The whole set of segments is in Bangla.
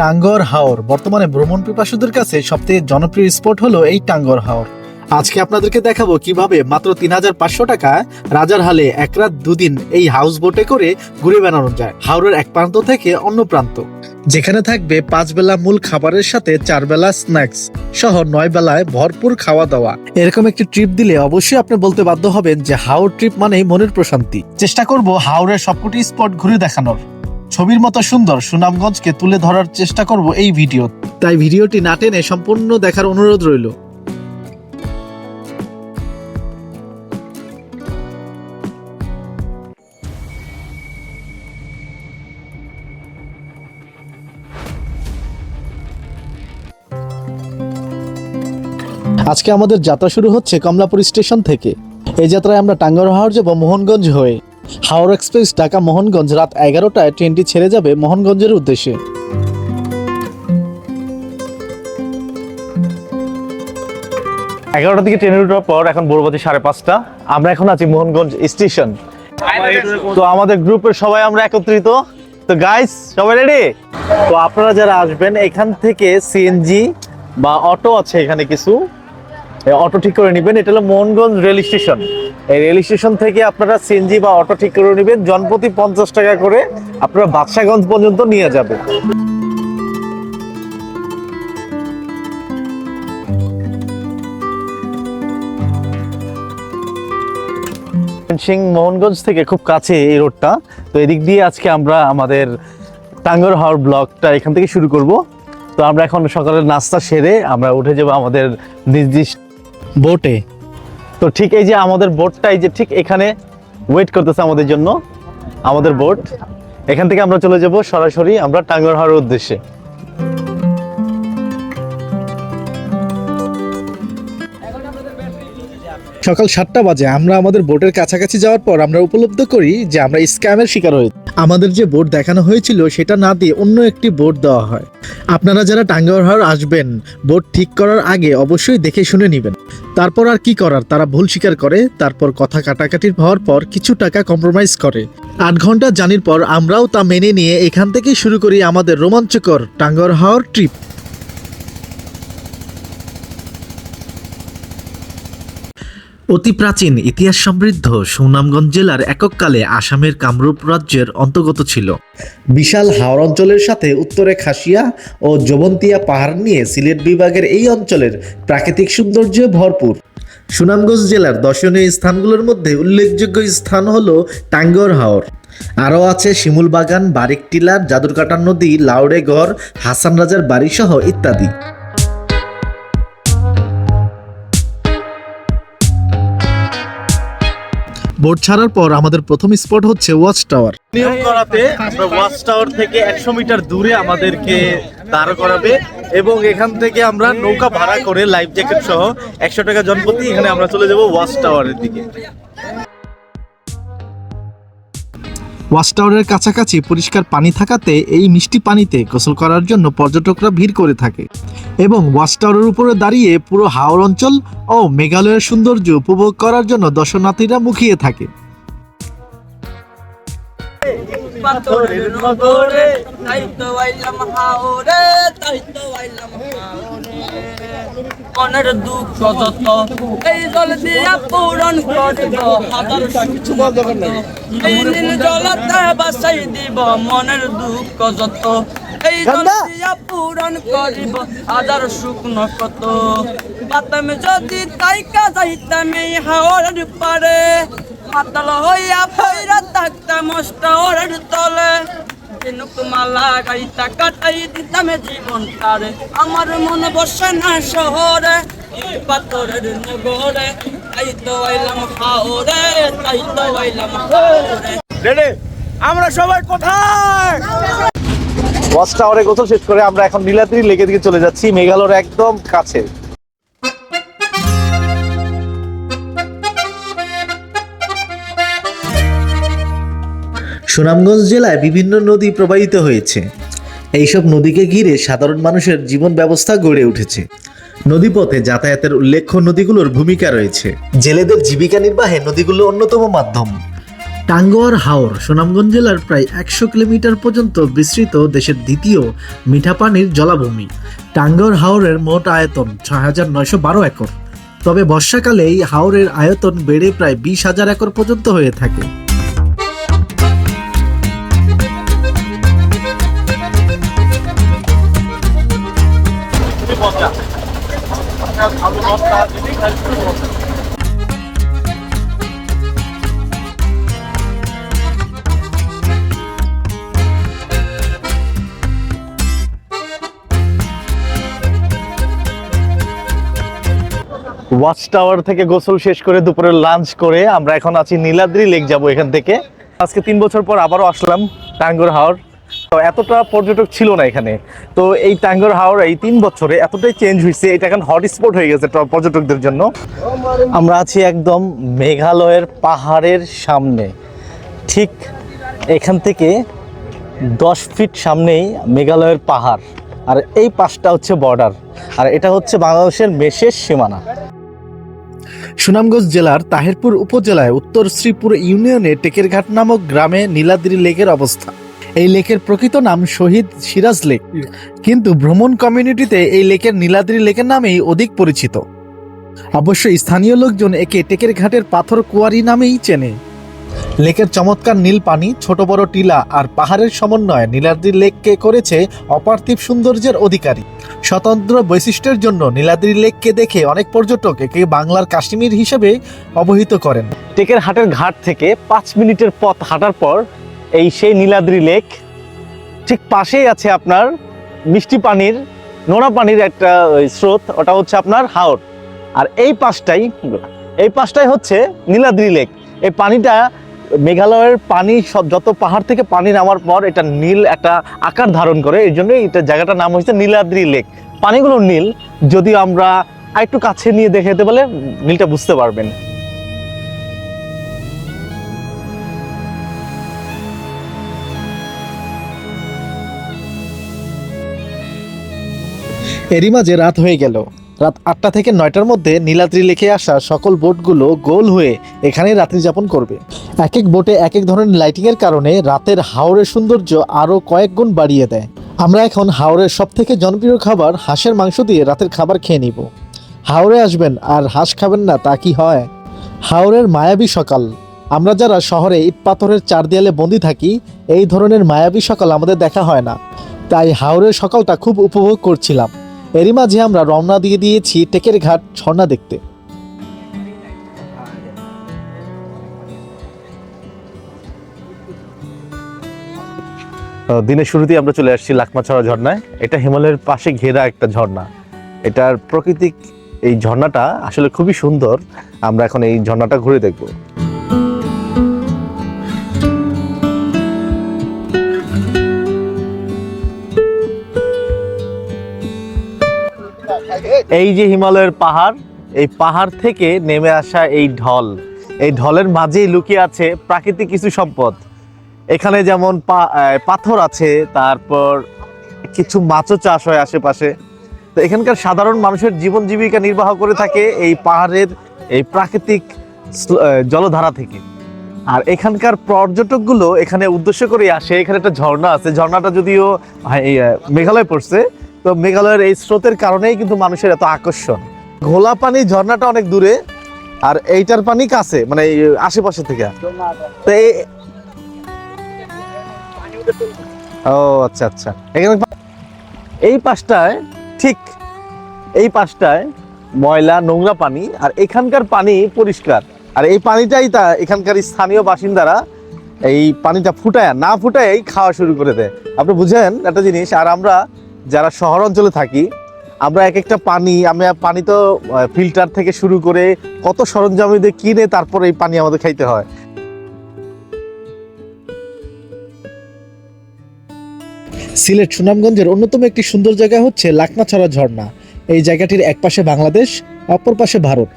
টাঙ্গর হাওর। বর্তমানে ভ্রমণ পিপাসুদের কাছে সবথেকে জনপ্রিয় স্পট হলো এই টাঙ্গর হাওর। আজকে আপনাদেরকে দেখাবো কীভাবে মাত্র তিন হাজার পাঁচশো টাকা রাজার হালে এক রাত দুদিন এই হাউস বোটে করে ঘুরে বেড়ানো যায়। হাওরের এক প্রান্ত থেকে অন্য প্রান্ত। যেখানে থাকবে পাঁচ বেলা মূল খাবারের সাথে চার বেলা স্ন্যাক্স সহ নয় বেলায় ভরপুর খাওয়া দাওয়া। এরকম একটি ট্রিপ দিলে অবশ্যই আপনি বলতে বাধ্য হবেন যে হাওর ট্রিপ মানেই মনের প্রশান্তি। চেষ্টা করব হাওরের সবকটি স্পট ঘুরে দেখানোর। ছবির মতো সুন্দর সুনামগঞ্জকে তুলে ধরার চেষ্টা করব এই ভিডিও। তাই ভিডিওটি না টেনে সম্পূর্ণ দেখার অনুরোধ রইল। আজকে আমাদের যাত্রা শুরু হচ্ছে কমলাপুর স্টেশন থেকে। এই যাত্রায় আমরা টাঙ্গর হাওর যাব মোহনগঞ্জ হয়ে। হাওড় এক্সপ্রেস, ঢাকা মোহনগঞ্জ, রাত এগারোটায় ট্রেনটি ছেড়ে যাবে মোহনগঞ্জের উদ্দেশ্যে। এগারোটা থেকে ট্রেনে উঠার পর এখন বড়বাতি সাড়ে পাঁচটা। আমরা এখন আছি মোহনগঞ্জ স্টেশন। তো আমাদের গ্রুপের সবাই আমরা একত্রিত। তো গাইস সবাই রেডি তো আপনারা যারা আসবেন, এখান থেকে সিএনজি বা অটো আছে এখানে কিছু। অটো ঠিক করে নেবেন, এটা হলো মোহনগঞ্জ রেল স্টেশন। এই রেল স্টেশন থেকে আপনারা সিএনজি বা অটো ঠিক করে নেবেন, জনপ্রতি পঞ্চাশ টাকা করে আপনারা বাদশাগঞ্জ পর্যন্ত নিয়ে যাবে। সিং মোহনগঞ্জ থেকে খুব কাছে এই রোডটা। তো এদিক দিয়ে আজকে আমরা আমাদের টাঙ্গর হাওর ব্লকটা এখান থেকে শুরু করব। তো আমরা এখন সকালের নাস্তা সেরে আমরা উঠে যাব আমাদের নির্দিষ্ট বোটে। তো ঠিক এই যে আমাদের বোটটা এই যে ঠিক এখানে ওয়েট করতেছে আমাদের জন্য আমাদের বোট। এখান থেকে আমরা চলে যাব সরাসরি আমরা টাঙ্গর হাওয়ার উদ্দেশ্যে। সকাল সাতটা বাজে আমরা আমাদের বোটের কাছাকাছি যাওয়ার পর আমরা উপলব্ধ করি যে আমরা স্ক্যামের শিকার হয়েছি। আমাদের যে বোট দেখানো হয়েছিল সেটা না দিয়ে অন্য একটি বোট দেওয়া হয়। আপনারা যারা টাঙ্গাওয়ার আসবেন বোট ঠিক করার আগে অবশ্যই দেখে শুনে নেবেন। তারপর আর কি করার? তারা ভুল স্বীকার করে, তারপর কথা কাটাকাটির হওয়ার পর কিছু টাকা কম্প্রোমাইজ করে। আট ঘণ্টা জানির পর আমরাও তা মেনে নিয়ে এখান থেকে শুরু করি আমাদের রোমাঞ্চকর টাঙ্গর হাওয়ার ট্রিপ অতি প্রাচীন ইতিহাস সমৃদ্ধ সুনামগঞ্জ জেলার একককালে আসামের কামরূপ রাজ্যের অন্তর্গত ছিল। বিশাল হাওর অঞ্চলের সাথে উত্তরে খাসিয়া ও জবন্তিয়া পাহাড় নিয়ে সিলেট বিভাগের এই অঞ্চলের প্রাকৃতিক সৌন্দর্যে ভরপুর। সুনামগঞ্জ জেলার দর্শনীয় স্থানগুলোর মধ্যে উল্লেখযোগ্য স্থান হল টাঙ্গর হাওর। আরও আছে শিমুল বাগান, বারিক টিলার জাদুরকাটার নদী, লাউড়ে ঘর হাসান রাজার বাড়িসহ ইত্যাদি। বোট ছাড়ার পর আমাদের প্রথম স্পট হচ্ছে ওয়াচ টাওয়ার নিয়ম করাতে আমরা ওয়াচ টাওয়ার থেকে একশো মিটার দূরে আমাদেরকে দাঁড় করাবে এবং এখান থেকে আমরা নৌকা ভাড়া করে লাইফ জ্যাকেট সহ একশো টাকা জনপ্রতি এখানে আমরা চলে যাব ওয়াচ টাওয়ারের দিকে। ওয়াচ টাওয়ারের কাছাকাছি পরিষ্কার পানি থাকাতে এই মিষ্টি পানিতে গোসল করার জন্য পর্যটকরা ভিড় করে থাকে এবং ওয়াচ টাওয়ারের উপরে দাঁড়িয়ে পুরো হাওড় অঞ্চল ও মেঘালয়ের সৌন্দর্য উপভোগ করার জন্য দর্শনার্থীরা মুখিয়ে থাকে। পাথরের নগরে তাই তো আইলাম হাওরে তাই তো আইলাম মনের দুঃখ যত এই জল দিয়া পূরণ করিব হাজার কিছু এই নীল জলতে বাসাই দিব মনের দুঃখ যত। এই জল দিয়া পূরণ করিব হাজার শুকনো কত বাতাম যদি তাইকা যাইতাম এই হাওয়ার পারে মাতাল হইয়া পয়রা থাকতাম ওর তলে। মালা গাইতা কাটাই দিতাম জীবন তারে আমার মন বসে না শহরে পাথরের নগরে। তাই তো আইলাম হাওরে তাই তো আইলাম হাওরে। আমরা সবাই কোথায়? ওয়াচ টাওয়ারে গোসল শেষ করে আমরা এখন নীলাদ্রি লেকে দিকে চলে যাচ্ছি মেঘালয়ের একদম কাছে। সুনামগঞ্জ জেলায় বিভিন্ন নদী প্রবাহিত হয়েছে। এইসব নদীকে ঘিরে সাধারণ মানুষের জীবন ব্যবস্থা গড়ে উঠেছে। নদীপথে যাতায়াতের উল্লেখ্য নদীগুলোর ভূমিকা রয়েছে। জেলেদের জীবিকা নির্বাহে নদীগুলো অন্যতম মাধ্যম। টাঙ্গুয়ার হাওর সুনামগঞ্জ জেলার প্রায় একশো কিলোমিটার পর্যন্ত বিস্তৃত দেশের দ্বিতীয় মিঠা পানির জলাভূমি। টাঙ্গুয়ার হাওরের মোট আয়তন ছয় হাজার নয়শো বারো একর। তবে বর্ষাকালে এই হাওরের আয়তন বেড়ে প্রায় বিশ হাজার একর পর্যন্ত হয়ে থাকে। ওয়াচ টাওয়ার থেকে গোসল শেষ করে দুপুরের লাঞ্চ করে আমরা এখন আছি নীলাদ্রি লেক যাব এখান থেকে। আজকে তিন বছর পর আবারও আসলাম টাঙ্গুর হাওর। তো এতটা পর্যটক ছিল না এখানে। তো এই টাঙ্গর হাওর এই তিন বছরে এতটাই চেঞ্জ হয়েছে, এটা এখন হটস্পট হয়ে গেছে পর্যটকদের জন্য। আমরা আছি একদম মেঘালয়ের পাহাড়ের সামনে। ঠিক এখান থেকে দশ ফিট সামনেই মেঘালয়ের পাহাড়। আর এই পাশটা হচ্ছে বর্ডার আর এটা হচ্ছে বাংলাদেশের মেশের সীমানা। সুনামগঞ্জ জেলার তাহেরপুর উপজেলায় উত্তর শ্রীপুর ইউনিয়নে টেকেরঘাট নামক গ্রামে নীলাদ্রি লেকের অবস্থান এই লেকের প্রকৃত নাম শহীদ সিরাজ লেক। কিন্তু ভ্রমণ কমিউনিটিতে এই লেকের নীলাদ্রি লেকের নামেই অধিক পরিচিত। অবশ্য স্থানীয় লোকজন একে টেকের ঘাটের পাথর কুয়ারি নামেই চেনে। লেকের চমৎকার নীল পানি, ছোট বড় টিলা আর পাহাড়ের সমন্বয়ে নীলাদ্রি লেককে করেছে অপার্থিব সৌন্দর্যের অধিকারী। স্বতন্ত্র বৈশিষ্ট্যের জন্য নীলাদ্রি লেককে দেখে অনেক পর্যটক একে বাংলার কাশ্মীর হিসেবে অবহিত করেন। টেকের হাটের ঘাট থেকে পাঁচ মিনিটের পথ হাঁটার পর এই সেই নীলাদ্রি লেক, ঠিক পাশেই আছে আপনার মিষ্টি পানির, নোনা পানির একটা স্রোত, ওটা হচ্ছে আপনার হাওর। আর এই পাশটাই এই পাশটাই হচ্ছে নীলাদ্রি লেক। এই পানিটা মেঘালয়ের পানি, সব যত পাহাড় থেকে পানি নামার পর এটা নীল একটা আকার ধারণ করে, এই জন্যই এটা জায়গাটার নাম হচ্ছে নীলাদ্রি লেক। পানিগুলো নীল, যদিও আমরা আরেকটু কাছে নিয়ে দেখে যেতে বলে নীলটা বুঝতে পারবেন। এরই মাঝে রাত হয়ে গেল। রাত আটটা থেকে নয়টার মধ্যে নীলাদ্রি লেখে আসা সকল বোটগুলো গোল হয়ে এখানেই রাত্রি যাপন করবে। এক এক বোটে এক এক ধরনের লাইটিং এর কারণে রাতের হাওরের সৌন্দর্য আরও কয়েক গুণ বাড়িয়ে দেয়। আমরা এখন হাওরের সব থেকে জনপ্রিয় খাবার হাঁসের মাংস দিয়ে রাতের খাবার খেয়ে নিব। হাওরে আসবেন আর হাঁস খাবেন না, তা কি হয়? হাওরের মায়াবী সকাল। আমরা যারা শহরে ইট পাথরের চার দেয়ালে বন্দি থাকি, এই ধরনের মায়াবী সকাল আমাদের দেখা হয় না। তাই হাওরের সকালটা খুব উপভোগ করছিলাম। এরই মাঝে আমরা রওনা দিয়ে দিয়েছি টেকের ঘাট ঝর্ণা দেখতে। দিনের শুরুতেই আমরা চলে আসছি লাকমাছড়া ঝর্ণায়। এটা হিমালয়ের পাশে ঘেরা একটা ঝর্ণা। এটার প্রকৃতিক এই ঝর্ণাটা আসলে খুবই সুন্দর। আমরা এখন এই ঝর্ণাটা ঘুরে দেখব। এই যে হিমালয়ের পাহাড় এই পাহাড় থেকে নেমে আসা এই ঢল এই ঢলের মাঝেই লুকিয়ে আছে প্রাকৃতিক কিছু সম্পদ। এখানে যেমন পাথর আছে তারপর কিছু মাছও চাষ হয় আশেপাশে। তো এখানকার সাধারণ মানুষের জীবন জীবিকা নির্বাহ করে থাকে এই পাহাড়ের এই প্রাকৃতিক জলধারা থেকে। আর এখানকার পর্যটকগুলো এখানে উদ্দেশ্য করে আসে। এখানে একটা ঝর্ণা আছে। ঝর্ণাটা যদিও আহ, মেঘালয় পড়ছে তো মেঘালয়ের এই স্রোতের কারণেই কিন্তু মানুষের এত আকর্ষণ। ঘোলা পানি ঝর্ণাটা অনেক দূরে, আর এইটার পানি কাছে মানে আশেপাশে থেকে। তো এই ও আচ্ছা আচ্ছা। এখানে এই পাশটায়, ঠিক এই পাশটায় ময়লা, নোংরা পানি, আর এখানকার পানি পরিষ্কার। আর এই পানিটাই তা এখানকার স্থানীয় বাসিন্দারা এই পানিটা ফুটায়, না ফুটায় খাওয়া শুরু করে দেয়। আপনি বুঝেন একটা জিনিস, আর আমরা যারা শহর অঞ্চলে থাকি, আমরা এক একটা পানি, আমি পানি তো ফিল্টার থেকে শুরু করে কত সরঞ্জাম কিনে তারপর এই পানি আমাদের খাইতে হয়। সিলেট সুনামগঞ্জের অন্যতম একটি সুন্দর জায়গা হচ্ছে লাকমাছড়া ঝর্ণা। এই জায়গাটির এক পাশে বাংলাদেশ, অপর পাশে ভারত।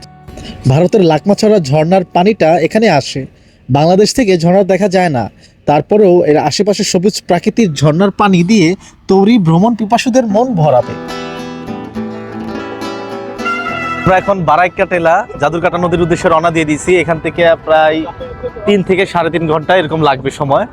ভারতের লাকমাছড়া ঝর্ণার পানিটা এখানে আসে। বাংলাদেশ থেকে ঝর্ণা দেখা যায় না। তারপরেও এর আশেপাশে সবুজ প্রাকৃতিক ঝর্ণার পানি দিয়ে তৈরি ভ্রমণ পিপাসুদের মন ভরাবে আমরা এখন বারাইকা টেলা জাদুরকাটা নদীর উদ্দেশ্যে রওনা দিয়ে দিয়েছি। এখান থেকে প্রায় তিন থেকে সাড়ে তিন ঘণ্টা এরকম লাগবে সময়।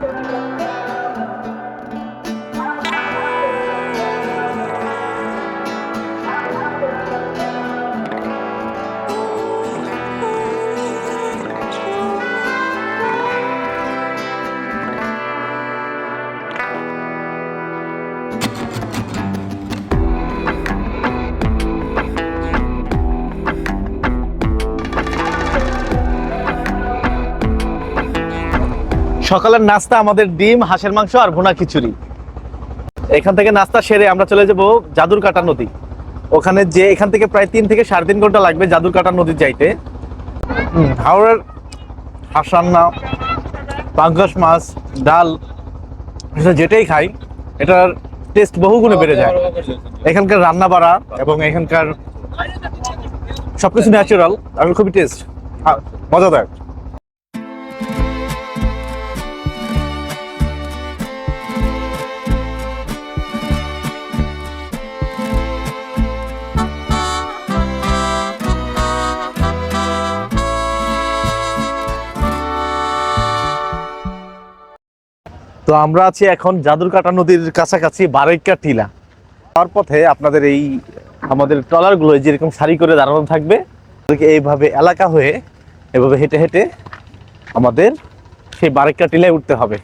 সকালের নাস্তা আমাদের ডিম, হাঁসের মাংস আর ভুনা খিচুড়ি। এখান থেকে নাস্তা সেরে আমরা চলে যাব জাদুর কাটা নদী। ওখানে যে এখান থেকে প্রায় তিন থেকে সাড়ে তিন ঘণ্টা লাগবে জাদুর কাটা নদীর যাইতে। হাওড়ের হাঁস রান্না পাঙ্গাস মাছ, ডাল যেটাই খাই, এটার টেস্ট বহুগুণে বেড়ে যায়। এখানকার রান্না বাড়া এবং এখানকার সবকিছু ন্যাচারাল আর খুবই টেস্ট মজাদার। তো আমরা আছি এখন জাদুরকাটা নদীর কাছাকাছি বারৈকা টিলা। তার পথে আপনাদের এই, আমাদের ট্রলারগুলো যেরকম সারি করে দাঁড়ানো থাকবে এইভাবে এলাকা হয়ে এভাবে হেঁটে হেঁটে আমাদের সেই বারেকা টিলায় উঠতে হবে।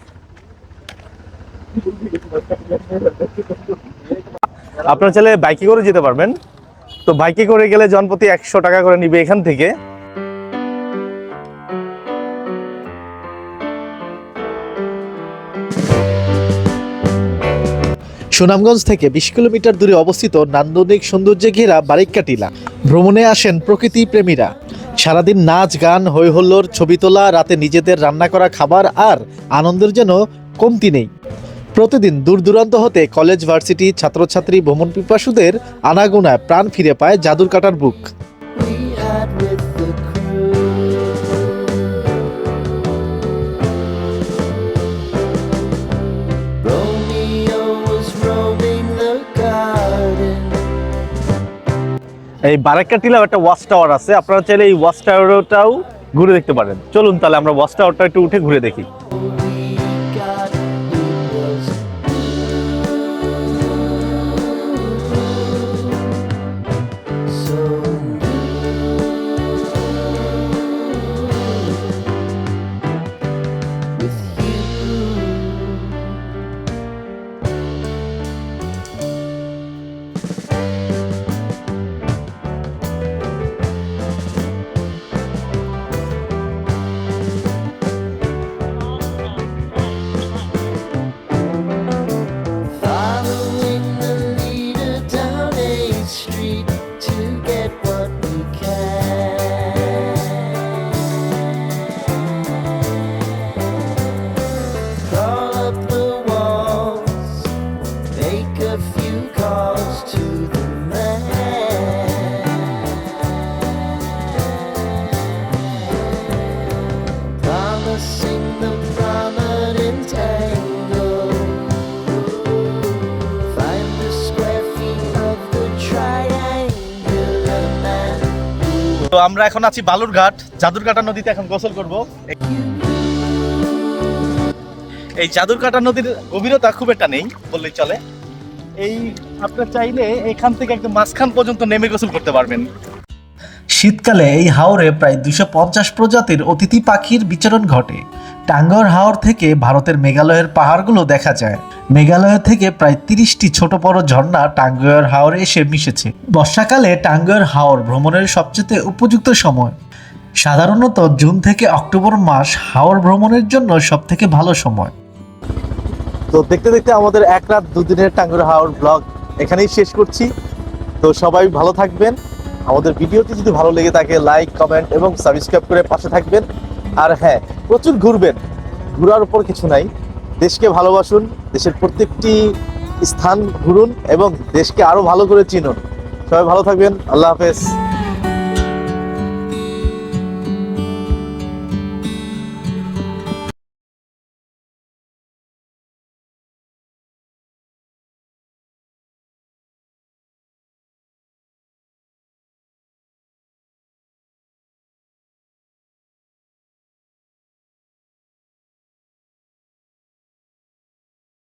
আপনার চাইলে বাইকে করে যেতে পারবেন। তো বাইকে করে গেলে জনপ্রতি একশো টাকা করে নিবে এখান থেকে। সুনামগঞ্জ থেকে বিশ কিলোমিটার দূরে অবস্থিত নান্দনিক সৌন্দর্যে ঘেরা বারিক্কা টিলা ভ্রমণে আসেন প্রকৃতি প্রেমীরা। সারাদিন নাচ, গান হই হল্লোর ছবি তোলা, রাতে নিজেদের রান্না করা খাবার আর আনন্দের যেন কমতি নেই। প্রতিদিন দূর দূরান্ত হতে কলেজ, ভার্সিটি, ছাত্রছাত্রী ভ্রমণ পিপাসুদের আনাগোনায় প্রাণ ফিরে পায় জাদুর কাটার বুক। এই বারাক্কা টিলাও একটা ওয়াচ টাওয়ার আছে। আপনারা চাইলে এই ওয়াচ টাওয়ারটাও ঘুরে দেখতে পারেন। চলুন তাহলে আমরা ওয়াচ টাওয়ারটা একটু উঠে ঘুরে দেখি। তো আমরা এখন আছি বালুরঘাট, জাদুরঘাটা নদীতে এখন গোসল করব। এই জাদুরঘাটা নদীর গভীরতা খুব একটা নেই, বললেই চলে। এই আপনার চাইলে এখান থেকে একদম মাঝখান পর্যন্ত নেমে গোসল করতে পারবেন। শীতকালে এই হাওরে প্রায় দুশো প্রজাতির অতিথি পাখির বিচরণ ঘটে। টাঙ্গর হাওর থেকে ভারতের মেঘালয়ের পাহাড়গুলো দেখা যায়। মেঘালয় থেকে প্রায় তিরিশটি ছোট বড় ঝর্ণা টাঙ্গয়ের হাওরে এসে মিশেছে। বর্ষাকালে টাঙ্গয়ের হাওর ভ্রমণের সবচেয়ে উপযুক্ত সময়। সাধারণত জুন থেকে অক্টোবর মাস হাওর ভ্রমণের জন্য সব থেকে ভালো সময়। তো দেখতে দেখতে আমাদের এক রাত দুদিনের টাঙ্গুর হাওর ব্লগ এখানেই শেষ করছি। তো সবাই ভালো থাকবেন। আমাদের ভিডিওটি যদি ভালো লেগে থাকে লাইক কমেন্ট এবং সাবস্ক্রাইব করে পাশে থাকবেন। আর হ্যাঁ প্রচুর ঘুরবেন। ঘুরার উপর কিছু নাই। দেশকে ভালোবাসুন, দেশের প্রত্যেকটি স্থান ঘুরুন এবং দেশকে আরও ভালো করে চিনুন। সবাই ভালো থাকবেন। আল্লাহ হাফেজ।